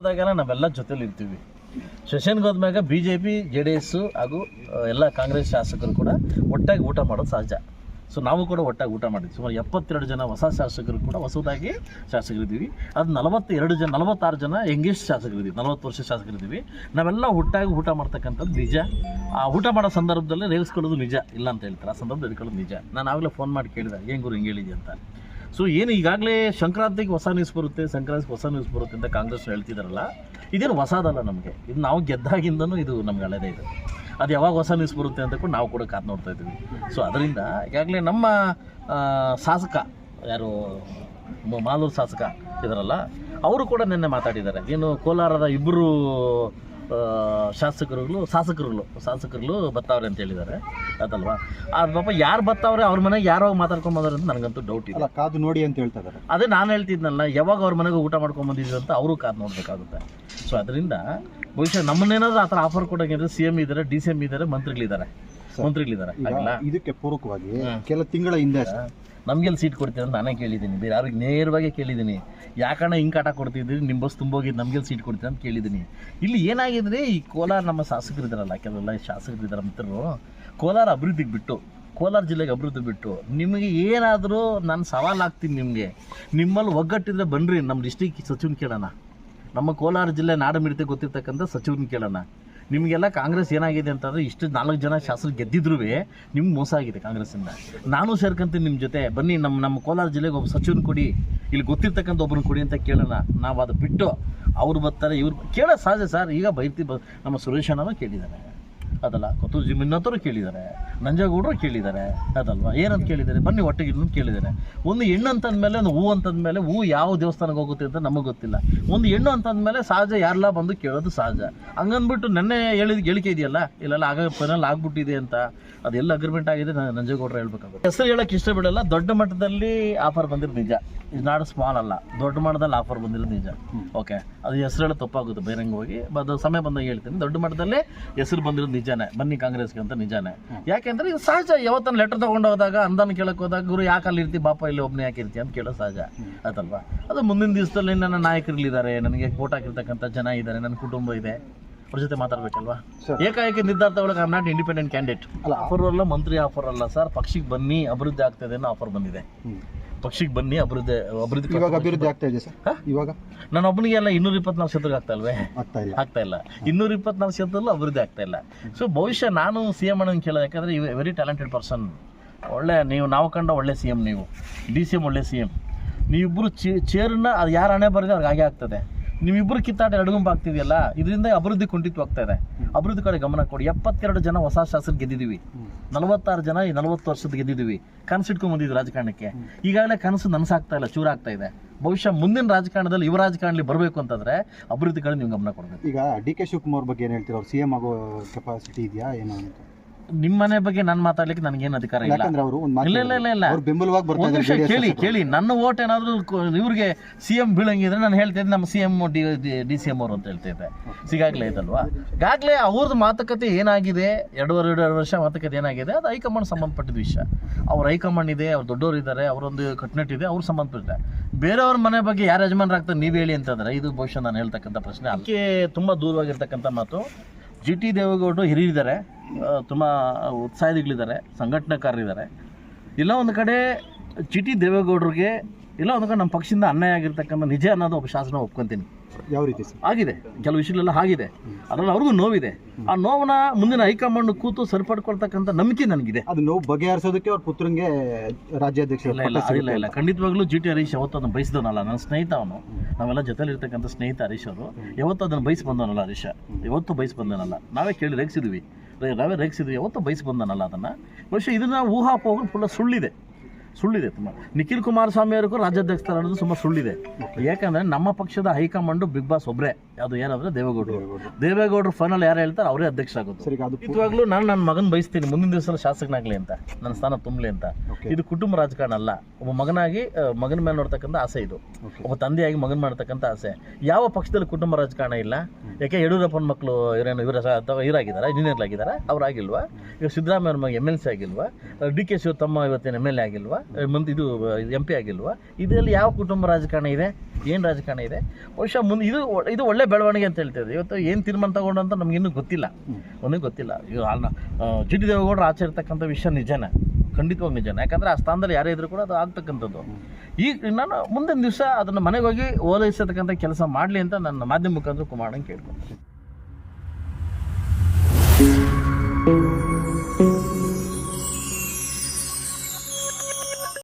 ಹೋದಾಗೆಲ್ಲ ನಾವೆಲ್ಲ ಜೊತೆಲಿ ಇರ್ತೀವಿ. ಸೆಷನ್ಗೆ ಹೋದ್ಮ್ಯಾಗ B J P J D S ಹಾಗೂ ಎಲ್ಲ ಕಾಂಗ್ರೆಸ್ ಶಾಸಕರು ಕೂಡ ಒಟ್ಟಾಗಿ ಊಟ ಮಾಡೋದು ಸಹಜ. ಸೊ ನಾವು ಕೂಡ ಒಟ್ಟಾಗಿ ಊಟ ಮಾಡಿದ್ವಿ. ಸುಮಾರು ಎಪ್ಪತ್ತೆರಡು ಜನ ಹೊಸ ಶಾಸಕರು ಕೂಡ ಹೊಸದಾಗಿ ಶಾಸಕರಿದ್ದೀವಿ. ಅದು ನಲವತ್ತೆರಡು ಜನ, ನಲವತ್ತಾರು ಜನ ಯಂಗೆಸ್ಟ್ ಶಾಸಕರಿದ್ದೀವಿ. ನಲವತ್ತು ವರ್ಷ ಶಾಸಕರಿದ್ದೀವಿ. ನಾವೆಲ್ಲ ಒಟ್ಟಾಗಿ ಊಟ ಮಾಡ್ತಕ್ಕಂಥದ್ದು ನಿಜ. ಆ ಊಟ ಮಾಡೋ ಸಂದರ್ಭದಲ್ಲಿ ರೇಗಿಸ್ಕೊಳ್ಳೋದು ನಿಜ. ಇಲ್ಲ ಅಂತ ಹೇಳ್ತಾರೆ. ಆ ಸಂದರ್ಭದಲ್ಲಿ ನಿಜ. ನಾನು ಆಗಲೇ ಫೋನ್ ಮಾಡಿ ಕೇಳಿದೆ. ಹೆಂಗೆ ಗುರು ಹಿಂಗೆ ಹೇಳಿದೆ ಅಂತ. ಸೊ ಏನು ಈಗಾಗಲೇ ಸಂಕ್ರಾಂತಿಗೆ ಹೊಸ ನ್ಯೂಸ್ ಬರುತ್ತೆ, ಸಂಕ್ರಾಂತಿಗೆ ಹೊಸ ನ್ಯೂಸ್ ಬರುತ್ತೆ ಅಂತ ಕಾಂಗ್ರೆಸ್ ಹೇಳ್ತಿದಾರಲ್ಲ, ಇದೇನು ಹೊಸದಲ್ಲ ನಮಗೆ. ಇದು ನಾವು ಗೆದ್ದಾಗಿಂದನೂ ಇದು ನಮ್ಗೆ ಹಳೆದೇ ಇದು. ಅದು ಯಾವಾಗ ಹೊಸ ನ್ಯೂಸ್ ಬರುತ್ತೆ ಅಂತ ಕೂಡ ನಾವು ಕೂಡ ಕಾದು ನೋಡ್ತಾ ಇದ್ದೀವಿ. ಸೊ ಅದರಿಂದ ಈಗಾಗಲೇ ನಮ್ಮ ಶಾಸಕ, ಯಾರು ಮಾಲೂರು ಶಾಸಕ ಇದಾರಲ್ಲ, ಅವರು ಕೂಡ ನಿನ್ನೆ ಮಾತಾಡಿದ್ದಾರೆ. ಏನು ಕೋಲಾರದ ಇಬ್ಬರು ಶಾಸಕರುಗಳು ಶಾಸಕರುಗಳು ಶಾಸಕರುಗಳು ಬರ್ತಾವ್ರೆ ಅಂತ ಹೇಳಿದ್ದಾರೆ. ಅದಲ್ವಾ ಅದು ಪಾಪ ಯಾರು ಬತ್ತವ್ರೆ ಅವ್ರ ಮನೆಗೆ ಯಾರೋ ಮಾತಾಡ್ಕೊಂಡ್ ಬಂದ್ರೆ ಅಂತ ನನಗಂತೂ ಡೌಟ್ ಇಲ್ಲ ಕಾದು ನೋಡಿ ಅಂತ ಹೇಳ್ತಾ ಇದ್ದಾರೆ. ಅದೇ ನಾನು ಹೇಳ್ತಿದ್ನಲ್ಲ ಯಾವಾಗ ಅವ್ರ ಮನೆಗೆ ಊಟ ಮಾಡ್ಕೊಂಡು ಬಂದಿದ್ರು ಅಂತ ಅವರು ಕಾದು ನೋಡಬೇಕಾಗುತ್ತೆ. ಸೊ ಅದರಿಂದ ಬಹುಶಃ ನಮ್ಮನ್ನೇನಾದ್ರೂ ಆ ಥರ ಆಫರ್ ಕೊಡೋಂಗಿದ್ರೆ ಸಿ ಎಂ ಇದ್ದಾರೆ ಡಿ ಸಿ ಎಂ ಇದ್ದಾರೆ ಮಂತ್ರಿಗಳಿದ್ದಾರೆ. ಮಂತ್ರಿಗಳಿದ್ದಾರೆ ಇದಕ್ಕೆ ಪೂರಕವಾಗಿ. ಕೆಲ ತಿಂಗಳ ಹಿಂದೆ ನಮ್ಗೆಲ್ಲಿ ಸೀಟ್ ಕೊಡ್ತೀರ ಅಂತ ನಾನೇ ಕೇಳಿದ್ದೀನಿ. ಬೇರೆ ಯಾರಿಗೆ ನೇರವಾಗಿ ಕೇಳಿದ್ದೀನಿ. ಯಾಕಣ್ಣ ಹಿಂಗೆ ಕಾಟ ಕೊಡ್ತಿದ್ದೀರಿ? ನಿಮ್ಮ ಬಸ್ ತುಂಬೋಗಿದ್ದು ನಮ್ಗೆಲ್ಲಿ ಸೀಟ್ ಕೊಡ್ತೀರ ಅಂತ ಕೇಳಿದ್ದೀನಿ. ಇಲ್ಲಿ ಏನಾಗಿದೆ ಈ ಕೋಲಾರ ನಮ್ಮ ಶಾಸಕರಿದ್ದಾರಲ್ಲ ಕೆಲವೆಲ್ಲ ಶಾಸಕರಿದ್ದಾರೆ ಮಿತ್ರರು ಕೋಲಾರ ಅಭಿವೃದ್ಧಿಗೆ ಬಿಟ್ಟು ಕೋಲಾರ ಜಿಲ್ಲೆಗೆ ಅಭಿವೃದ್ಧಿ ಬಿಟ್ಟು ನಿಮಗೆ ಏನಾದರೂ ನಾನು ಸವಾಲು ಹಾಕ್ತೀನಿ ನಿಮಗೆ. ನಿಮ್ಮಲ್ಲಿ ಒಗ್ಗಟ್ಟಿದ್ರೆ ಬನ್ನಿರಿ ನಮ್ಮ ಡಿಸ್ಟಿಕ್ ಸಚಿವನ ಕೇಳೋಣ. ನಮ್ಮ ಕೋಲಾರ ಜಿಲ್ಲೆ ನಾಡ ಮಿಡತೆ ಗೊತ್ತಿರ್ತಕ್ಕಂಥ ಸಚಿವನ ಕೇಳೋಣ. ನಿಮಗೆಲ್ಲ ಕಾಂಗ್ರೆಸ್ ಏನಾಗಿದೆ ಅಂತಂದರೆ ಇಷ್ಟು ನಾಲ್ಕು ಜನ ಶಾಸಕರು ಗೆದ್ದಿದ್ರು ನಿಮ್ಗೆ ಮೋಸ ಆಗಿದೆ ಕಾಂಗ್ರೆಸ್ಸಿಂದ. ನಾನು ಸೇರ್ಕೊಂತೀನಿ ನಿಮ್ಮ ಜೊತೆ. ಬನ್ನಿ, ನಮ್ಮ ನಮ್ಮ ಕೋಲಾರ ಜಿಲ್ಲೆಗೆ ಒಬ್ಬ ಸಚಿವನ ಕೊಡಿ. ಇಲ್ಲಿ ಗೊತ್ತಿರ್ತಕ್ಕಂಥ ಒಬ್ಬರನ್ನ ಕೊಡಿ ಅಂತ ಕೇಳೋಣ. ನಾವು ಅದು ಬಿಟ್ಟು ಅವ್ರು ಬರ್ತಾರೆ, ಇವ್ರು ಕೇಳೋ ಸಹಜ ಸರ್. ಈಗ ಬೈತಿ ಬ ನಮ್ಮ ಸುರೇಶ್ ಅಣ್ಣನೂ ಕೇಳಿದ್ದಾರೆ ಅದಲ್ಲ. ಕೊತ್ತೂರು ಜಿಮಿನ್ನತ್ತವರು ಕೇಳಿದ್ದಾರೆ. ನಂಜೇಗೌಡರು ಕೇಳಿದ್ದಾರೆ. ಅದಲ್ವಾ? ಏನಂತ ಕೇಳಿದ್ದಾರೆ? ಬನ್ನಿ ಒಟ್ಟಿಗೆ ಇನ್ನೂ ಕೇಳಿದ್ದಾರೆ. ಒಂದು ಹೆಣ್ಣು ಅಂತಂದಮೇಲೆ ಒಂದು ಹೂ ಅಂತಂದಮೇಲೆ ಹೂ ಯಾವ ದೇವಸ್ಥಾನಕ್ಕೆ ಹೋಗುತ್ತೆ ಅಂತ ನಮಗೆ ಗೊತ್ತಿಲ್ಲ. ಒಂದು ಹೆಣ್ಣು ಅಂತಂದಮೇಲೆ ಸಹಜ ಯಾರೆಲ್ಲ ಬಂದು ಕೇಳೋದು ಸಹಜ. ಹಂಗಂದ್ಬಿಟ್ಟು ನೆನ್ನೆ ಹೇಳಿದ ಗೆಳಿಕೆ ಇದೆಯಲ್ಲ? ಇಲ್ಲೆಲ್ಲ ಆಗ ಫೈನಲ್ ಆಗ್ಬಿಟ್ಟಿದೆ ಅಂತ. ಅದೆಲ್ಲ ಅಗ್ರಿಮೆಂಟ್ ಆಗಿದೆ. ನಾನು ನಂಜೇಗೌಡರು ಹೇಳ್ಬೇಕಾಗುತ್ತೆ. ಹೆಸರು ಹೇಳಕ್ಕೆ ಇಷ್ಟಪಡಲ್ಲ. ದೊಡ್ಡ ಮಟ್ಟದಲ್ಲಿ ಆಫರ್ ಬಂದಿರೋದು ನಿಜ. ಇದು ನಾಡು ಸ್ಮಾಲ್ ಅಲ್ಲ. ದೊಡ್ಡ ಮಟ್ಟದಲ್ಲಿ ಆಫರ್ ಬಂದಿರೋದು ನಿಜ. ಓಕೆ ಅದು ಹೆಸರು ಹೇಳೋ ತಪ್ಪಾಗುತ್ತೆ. ಬೇರೆ ಹೋಗಿ ಬದ ಸಮಯ ಬಂದಾಗ ಹೇಳ್ತೀನಿ. ದೊಡ್ಡ ಮಟ್ಟದಲ್ಲೇ ಹೆಸರು ಬಂದಿರೋದು ನಿಜಾನೇ ಬನ್ನಿ ಕಾಂಗ್ರೆಸ್ಗೆ ಅಂತ ನಿಜಾನೇ. ಯಾಕೆಂದ್ರೆ ಇದು ಸಹಜ ಯಾವತ್ತನ್ನ ಲೆಟರ್ ತಗೊಂಡು ಹೋದಾಗ ಅನುದಾನ ಕೇಳಕ್ಕೆ ಹೋದಾಗ ಗುರು ಯಾಕೆ ಅಲ್ಲಿ ಇರ್ತಿ? ಬಾಪ ಇಲ್ಲಿ ಒಬ್ಬನೇ ಯಾಕೆ ಇರ್ತಿ ಅಂತ ಕೇಳೋ ಸಹಜ ಅದಲ್ವಾ? ಅದು ಮುಂದಿನ ದಿವಸದಲ್ಲಿ ನನ್ನ ನಾಯಕರಿಲ್ಲಿದ್ದಾರೆ ನನಗೆ ಕೋಟ್ ಹಾಕಿರ್ತಕ್ಕಂಥ ಜನ ಇದ್ದಾರೆ ನನ್ನ ಕುಟುಂಬ ಇದೆ. ಅವ್ರ ಜೊತೆ ಮಾತಾಡ್ಬೇಕಲ್ವಾ. ಏಕಾಏಕಿ ನಿರ್ಧಾರ ತಗೊಳಕ್ಕೆ ಐ ನಾಟ್ ಇಂಡಿಪೆಂಡೆಂಟ್ ಕ್ಯಾಂಡಿಡೇಟ್ ಅಲ್ಲ. ಆಫರ್ ಅಲ್ಲ ಮಂತ್ರಿ ಆಫರ್ ಅಲ್ಲ. ಸರ್ ಪಕ್ಷಕ್ಕೆ ಬನ್ನಿ ಅಭಿವೃದ್ಧಿ ಆಗ್ತದೆ ಅನ್ನೋ ಆಫರ್ ಬಂದಿದೆ. ಪಕ್ಷಿಗೆ ಬನ್ನಿ ಅಭಿವೃದ್ಧಿ ಅಭಿವೃದ್ಧಿ ಇವಾಗ ಅಭಿವೃದ್ಧಿ ಆಗ್ತಾ ಇದೆ ಸರ್? ಇವಾಗ? ನಾನು ಒಬ್ಬನಿಗೆ ಎಲ್ಲ ಇನ್ನೂರ ಇಪ್ಪತ್ನಾಲ್ಕು ಕ್ಷೇತ್ರಕ್ಕೆ ಆಗ್ತಾ ಇಲ್ವೇ? ಆಗ್ತಾ ಇಲ್ಲ. ಆಗ್ತಾ ಇಲ್ಲ. ಇನ್ನೂರ ಇಪ್ಪತ್ನಾಲ್ಕು ಕ್ಷೇತ್ರದಲ್ಲೂ ಅಭಿವೃದ್ಧಿ ಆಗ್ತಾ ಇಲ್ಲ. ಸೊ ಬಹುಶಃ ನಾನು ಸಿ ಎಂ ಅಣ್ಣನ ಕೇಳೋದು ಯಾಕಂದರೆ ಇವ್ ವೆರಿ ಟ್ಯಾಲೆಂಟೆಡ್ ಪರ್ಸನ್ ಒಳ್ಳೆ ನೀವು ನಾವು ಕಂಡ ಒಳ್ಳೆ ಸಿ ಎಂ ನೀವು. ಡಿ ಸಿ ಎಂ ಒಳ್ಳೆ ಸಿ ಎಂ ನೀವಿಬ್ಬರು ಚೇ ಚೇರನ್ನ ಅದು ಯಾರು ಹಣೆ ಬರೆದು ಅವ್ರಿಗೆ ಹಾಗೆ ಆಗ್ತದೆ. ನೀವಿಬ್ಬರು ಕಿತ್ತಾಟ ಎಡಗುಂಬ ಆಗ್ತಿದೆಯಲ್ಲ ಇದರಿಂದ ಅಭಿವೃದ್ಧಿ ಕುಂಠಿತವಾಗ್ತಾ ಇದೆ. ಅಭಿವೃದ್ಧಿ ಕಡೆ ಗಮನ ಕೊಡಿ. ಎಪ್ಪತ್ತೆರಡು ಜನ ಹೊಸ ಶಾಸಕರು ಗೆದ್ದಿದ್ದೀವಿ. ನಲವತ್ತಾರು ಜನ ಈ ನಲವತ್ತು ವರ್ಷದ ಗೆದ್ದಿದ್ದೀವಿ. ಕನಸು ಇಟ್ಕೊಂಡ್ ಬಂದಿದ್ವಿ ರಾಜಕಾರಣಕ್ಕೆ. ಈಗಾಗಲೇ ಕನಸು ನನಸಾಗ್ತಾ ಇಲ್ಲ ಚೂರಾಗ್ತಾ ಇದೆ. ಬಹುಶಃ ಮುಂದಿನ ರಾಜಕಾರಣದಲ್ಲಿ ಯುವ ರಾಜಕಾರಣದಲ್ಲಿ ಬರಬೇಕು ಅಂತಂದ್ರೆ ಅಭಿವೃದ್ಧಿ ಕಡೆ ನೀವು ಗಮನ ಕೊಡಬೇಕು. ಈಗ ಡಿ ಕೆ ಶಿವಕುಮಾರ್ ಬಗ್ಗೆ ಏನು ಹೇಳ್ತೀರ? ಅವ್ರು ಸಿ ಎಂ ಆಗೋ ಕೆಪಾಸಿಟಿ ಇದೆಯಾ? ಏನೋ ಅಂತ. ನಿಮ್ಮ ಮನೆ ಬಗ್ಗೆ ನಾನು ಮಾತಾಡ್ಲಿಕ್ಕೆ ನನಗೇನು ಅಧಿಕಾರ ಇಲ್ಲ. ಯಾಕಂದ್ರೆ ಅವರು ಒಂದು ಇಲ್ಲ ಇಲ್ಲ ಇಲ್ಲ ಇಲ್ಲ. ಅವ್ರು ಬೆಂಬಲವಾಗಿ ಬರ್ತಾ ಒಂದು ಇದ್ದಾರೆ ಕೇಳಿ ಕೇಳಿ. ನನ್ನ ಓಟ್ ಏನಾದರೂ ಇವ್ರಿಗೆ ಸಿ ಎಂ ಬೀಳಂಗಿದ್ರೆ ನಾನು ಹೇಳ್ತಿದ್ದೆ ನಮ್ಮ C M D D C M ಅವರು ಅಂತ ಹೇಳ್ತಿದ್ದೆ ಸಿಗಾಗ್ಲೇ ಇದಲ್ವಾ ಈಗಾಗಲೇ ಅವ್ರದ್ದು ಮಾತುಕತೆ ಏನಾಗಿದೆ? ಎರಡೂವರೆ ಎರಡೂವರೆ ವರ್ಷ ಮಾತುಕತೆ ಏನಾಗಿದೆ? ಅದು ಹೈಕಮಾಂಡ್ ಸಂಬಂಧಪಟ್ಟಿದ ವಿಷಯ. ಅವ್ರ ಹೈಕಮಾಂಡ್ ಇದೆ ಅವ್ರು ದೊಡ್ಡವರು ಇದ್ದಾರೆ ಅವರೊಂದು ಕಟ್ನೆಟ್ಟಿದೆ ಅವ್ರ ಸಂಬಂಧಪಟ್ಟಿದೆ. ಬೇರೆಯವ್ರ ಮನೆ ಬಗ್ಗೆ ಯಾರು ಯಜಮಾನರಾಗ್ತಾರೆ ನೀವು ಹೇಳಿ ಅಂತಂದ್ರೆ ಇದು ಬಹುಶಃ ನಾನು ಹೇಳ್ತಕ್ಕಂಥ ಪ್ರಶ್ನೆ. ಅದಕ್ಕೆ ತುಂಬ ದೂರವಾಗಿರ್ತಕ್ಕಂಥ ಮಾತು. ಜಿ ಟಿ ದೇವೇಗೌಡರು ಹಿರಿಯಿದ್ದಾರೆ ತುಂಬ ಉತ್ಸಾಹಿಗಳಿದ್ದಾರೆ ಸಂಘಟನೆಕಾರರಿದ್ದಾರೆ. ಇಲ್ಲ ಒಂದು ಕಡೆ ಚಿಟಿ ದೇವೇಗೌಡರಿಗೆ ಇಲ್ಲ ಒಂದು ಕಡೆ ನಮ್ಮ ಪಕ್ಷದಿಂದ ಅನ್ಯಾಯ ಆಗಿರ್ತಕ್ಕಂಥ ನಿಜ ಅನ್ನೋದು ಒಬ್ಬ ಶಾಸನ ಒಪ್ಕೊತೀನಿ. ಯಾವ ರೀತಿ ಆಗಿದೆ ಕೆಲವು ವಿಷಯಗಳೆಲ್ಲ ಆಗಿದೆ. ಅದರಲ್ಲಿ ಅವ್ರಿಗೂ ನೋವಿದೆ. ಆ ನೋವನ್ನ ಮುಂದಿನ ಹೈಕಮಾಂಡ್ ಕೂತು ಸರಿಪಡ್ಕೊಳ್ತಕ್ಕಂಥ ನಂಬಿಕೆ ನನಗಿದೆ. ಅದು ನೋವು ಬಗೆಹರಿಸೋದಕ್ಕೆ ಅವ್ರ ಪುತ್ರಂಗೆ ರಾಜ್ಯಾಧ್ಯಕ್ಷ ಇಲ್ಲ ಇಲ್ಲ ಇಲ್ಲ ಇಲ್ಲ. ಖಂಡಿತವಾಗ್ಲೂ ಜಿ ಟಿ ಹರೀಶ್ ಯಾವತ್ತೂ ಅದನ್ನು ಬಯಸಿದವನಲ್ಲ. ನನ್ನ ಸ್ನೇಹಿತ ಅವನು. ನಾವೆಲ್ಲ ಜೊತೆಲಿ ಇರ್ತಕ್ಕಂಥ ಸ್ನೇಹಿತ ಹರೀಶ್ ಅವರು. ಯಾವತ್ತೂ ಅದನ್ನು ಬಯಸಿ ಬಂದವನಲ್ಲ ಹರೀಶ. ಯಾವತ್ತೂ ಬಯಸಿ ಬಂದವನಲ್ಲ. ನಾವೇ ಕೇಳಿ ರೇಗಿಸಿದ್ವಿ. ನಾವೇ ರೇಗಿಸಿದ್ವಿ ಯಾವತ್ತೂ ಬಯಸಿ ಬಂದನಲ್ಲ ಅದನ್ನು. ಬಹುಶಃ ಇದನ್ನು ಊಹಾಪೋಹ ಫುಲ್ಲ ಸುಳ್ಳಿದೆ. ಸುಳ್ಳಿದೆ ತುಂಬ. ನಿಖಿಲ್ ಕುಮಾರಸ್ವಾಮಿ ಅವ್ರಿಗೂ ರಾಜ್ಯಾಧ್ಯಕ್ಷ ಅನ್ನೋದು ತುಂಬ ಸುಳ್ಳಿದೆ. ಯಾಕಂದ್ರೆ ನಮ್ಮ ಪಕ್ಷದ ಹೈಕಮಾಂಡು ಬಿಗ್ ಬಾಸ್ ಒಬ್ಬರೇ ಅದು ಏನಂದ್ರೆ ದೇವೇಗೌಡರು. ದೇವೇಗೌಡರು. ಫೈನಲ್ ಯಾರು ಹೇಳ್ತಾರೆ ಅವರೇ ಅಧ್ಯಕ್ಷ ಆಗೋದು ಇವಾಗಲೂ ಖಂಡಿತವಾಗ್ಲೂ ನಾನು ನನ್ನ ಮಗನ ಬಯಸ್ತೀನಿ ಮುಂದಿನ ದಿವಸ ಶಾಸಕನಾಗ್ಲಿ ಅಂತ ನನ್ನ ಸ್ಥಾನ ತುಂಬಲಿ ಅಂತ. ಇದು ಕುಟುಂಬ ರಾಜಕಾರಣ ಅಲ್ಲ ಒಬ್ಬ ಮಗನಾಗಿ ಮಗನ ಮೇಲೆ ನೋಡ್ತಕ್ಕಂಥ ಆಸೆ ಇದು. ಒಬ್ಬ ತಂದೆಯಾಗಿ ಮಗನ ಮಾಡ್ತಕ್ಕಂಥ ಆಸೆ. ಯಾವ ಪಕ್ಷದಲ್ಲಿ ಕುಟುಂಬ ರಾಜಕಾರಣ ಇಲ್ಲ ಯಾಕೆ ಯಡಿಯೂರಪ್ಪನ ಮಕ್ಕಳು ಇವರೇನು ಇವರ ಅಥವಾ ಇವರಾಗಿದ್ದಾರೆ ಇಂಜಿನಿಯರ್ ಆಗಿದ್ದಾರೆ ಅವರಾಗಿಲ್ವಾ? ಈಗ ಸಿದ್ದರಾಮಯ್ಯ ಅವ್ರ ಮಗ ಎಂ ಎಲ್ ಸಿ ಆಗಿಲ್ವಾ? ಡಿ ಕೆ ಶಿವ ತಮ್ಮ ಇವತ್ತಿನ ಎಂ ಎಲ್ ಎ ಆಗಿಲ್ವಾ? ಮುಂದೆ ಇದು ಎಂ ಪಿ ಆಗಿಲ್ವಾ? ಇದರಲ್ಲಿ ಯಾವ ಕುಟುಂಬ ರಾಜಕಾರಣ ಇದೆ? ಏನು ರಾಜಕಾರಣ ಇದೆ? ಬಹುಶಃ ಮುಂದೆ ಇದು ಇದು ಒಳ್ಳೆ ಬೆಳವಣಿಗೆ ಅಂತ ಹೇಳ್ತಿದ್ರು ಇವತ್ತು ಏನು ತೀರ್ಮಾನ ತಗೊಂಡು ಅಂತ ನಮ್ಗೆ ಇನ್ನೂ ಗೊತ್ತಿಲ್ಲ. ಒಂದೇ ಗೊತ್ತಿಲ್ಲ. ಈಗ ಜಿ ಡಿ ದೇವೇಗೌಡರು ಆಚರಿತಕ್ಕಂಥ ವಿಷಯ ನಿಜನೇ. ಖಂಡಿತವಾಗ ನಿಜನ. ಯಾಕಂದರೆ ಆ ಸ್ಥಾನದಲ್ಲಿ ಯಾರೇ ಇದ್ರು ಕೂಡ ಅದು ಆಗ್ತಕ್ಕಂಥದ್ದು. ಈಗ ನಾನು ಮುಂದಿನ ದಿವಸ ಅದನ್ನು ಮನೆಗೆ ಹೋಗಿ ಓಲೈಸತಕ್ಕಂಥ ಕೆಲಸ ಮಾಡಲಿ ಅಂತ ನನ್ನ ಮಾಧ್ಯಮ ಮುಖಾಂತರ ಕುಮಾರನ ಕೇಳ್ಕೊತೀನಿ.